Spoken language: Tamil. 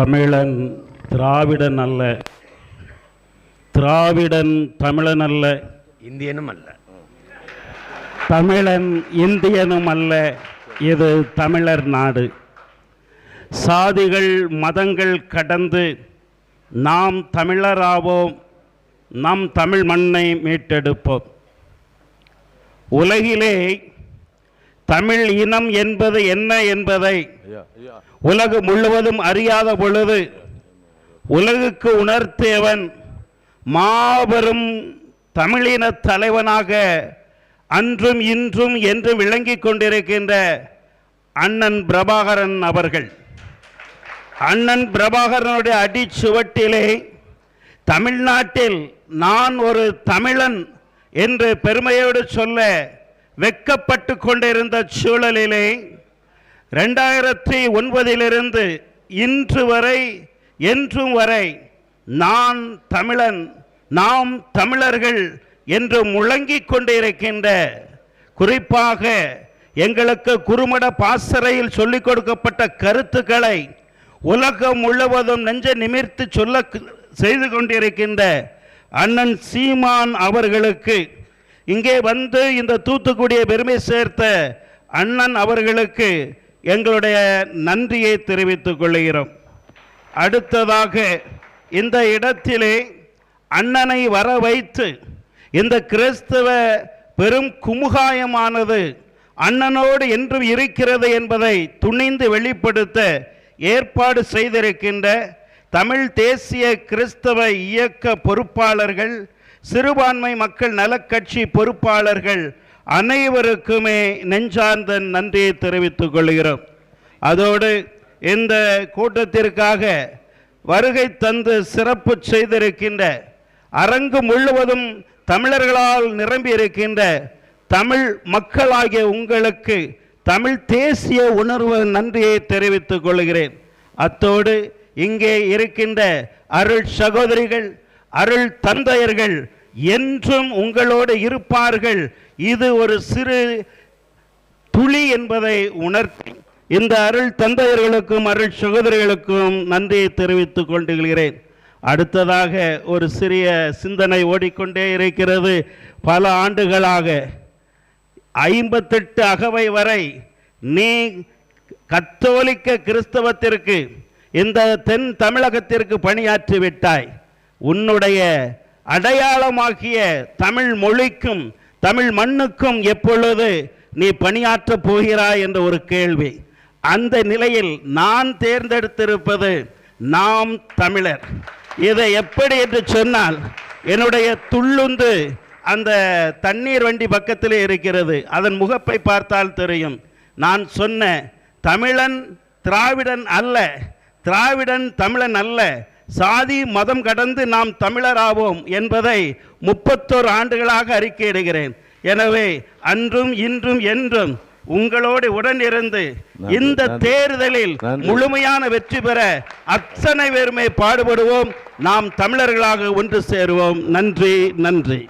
தமிழன் திராவிடன் அல்ல. திராவிடன் தமிழன் அல்ல. இந்தியனும் அல்ல. தமிழன் இந்தியனும் அல்ல. இது தமிழர் நாடு. சாதிகள் மதங்கள் கடந்து நாம் தமிழராவோம். நம் தமிழ் மண்ணை மீட்டெடுப்போம். உலகிலே தமிழ் இனம் என்பது என்ன என்பதை உலகம் முழுவதும் அறியாத பொழுது உலகுக்கு உணர்த்தியவன் மாபெரும் தமிழின தலைவனாக அன்றும் இன்றும் என்றும் விளங்கி கொண்டிருக்கின்ற அண்ணன் பிரபாகரன் அவர்கள். அண்ணன் பிரபாகரனுடைய அடிச்சுவட்டிலே தமிழ்நாட்டில் நான் ஒரு தமிழன் என்று பெருமையோடு சொல்ல வெக்கப்பட்டு கொண்டிருந்த சூழலிலே ரெண்டாயிரத்தி ஒன்பதிலிருந்து இன்று வரை என்றும் வரை நான் தமிழன் நாம் தமிழர்கள் என்று முழங்கிக் கொண்டிருக்கின்ற குறிப்பாக எங்களுக்கு குறுமட பாசறையில் சொல்லிக் கொடுக்கப்பட்ட கருத்துக்களை உலகம் முழுவதும் நெஞ்ச நிமிர்த்து சொல்ல செய்து கொண்டிருக்கின்ற அண்ணன் சீமான் அவர்களுக்கு இங்கே வந்து இந்த தூத்துக்குடியை பெருமை சேர்த்த அண்ணன் அவர்களுக்கு எங்களுடைய நன்றியை தெரிவித்துக் கொள்கிறோம். அடுத்ததாக இந்த இடத்திலே அண்ணனை வர வைத்து இந்த கிறிஸ்தவ பெரும் குமுகாயமானது அண்ணனோடு என்றும் இருக்கிறது என்பதை துணிந்து வெளிப்படுத்த ஏற்பாடு செய்திருக்கின்ற தமிழ் தேசிய கிறிஸ்தவ இயக்க பொறுப்பாளர்கள் சிறுபான்மை மக்கள் நலக்கட்சி பொறுப்பாளர்கள் அனைவருக்குமே நெஞ்சார்ந்த நன்றியை தெரிவித்துக் கொள்கிறோம். அதோடு இந்த கூட்டத்திற்காக வருகை தந்து சிறப்பு செய்திருக்கின்ற அரங்கு முழுவதும் தமிழர்களால் நிரம்பி இருக்கின்ற தமிழ் மக்களாகிய உங்களுக்கு தமிழ் தேசிய உணர்வு நன்றியை தெரிவித்துக் கொள்கிறேன். அத்தோடு இங்கே இருக்கின்ற அருள் சகோதரிகள் அருள் தந்தையர்கள் என்றும் உங்களோடு இருப்பார்கள். இது ஒரு சிறு துளி என்பதை உணர்த்தி இந்த அருள் தந்தையர்களுக்கும் அருள் சகோதரிகளுக்கும் நன்றியை தெரிவித்துக் கொண்டுகிறேன் அடுத்ததாக ஒரு சிறிய சிந்தனை ஓடிக்கொண்டே இருக்கிறது. பல ஆண்டுகளாக ஐம்பத்தெட்டு அகவை வரை நீ கத்தோலிக்க கிறிஸ்தவத்திற்கு இந்த தென் தமிழகத்திற்கு பணியாற்றி விட்டாய் உன்னுடைய அடையாளமாகிய தமிழ் மொழிக்கும் தமிழ் மண்ணுக்கும் எப்பொழுது நீ பணியாற்றப் போகிறாய் என்ற ஒரு கேள்வி. அந்த நிலையில் நான் தேர்ந்தெடுத்திருப்பது நாம் தமிழர். இதை எப்படி என்று சொன்னால் என்னுடைய துள்ளுந்து அந்த தண்ணீர் வண்டி பக்கத்திலே இருக்கிறது. அதன் முகப்பை பார்த்தால் தெரியும். நான் சொன்ன தமிழன் திராவிடன் அல்ல திராவிடன் தமிழன் அல்ல சாதி மதம் கடந்து நாம் தமிழராவோம் என்பதை முப்பத்தோரு ஆண்டுகளாக அறிக்கையிடுகிறேன். எனவே அன்றும் இன்றும் என்றும் உங்களோடு உடன் இருந்து இந்த. தேர்தலில். முழுமையான வெற்றி பெற அத்தனை பேருமே பாடுபடுவோம். நாம் தமிழர்களாக ஒன்று சேருவோம். நன்றி நன்றி.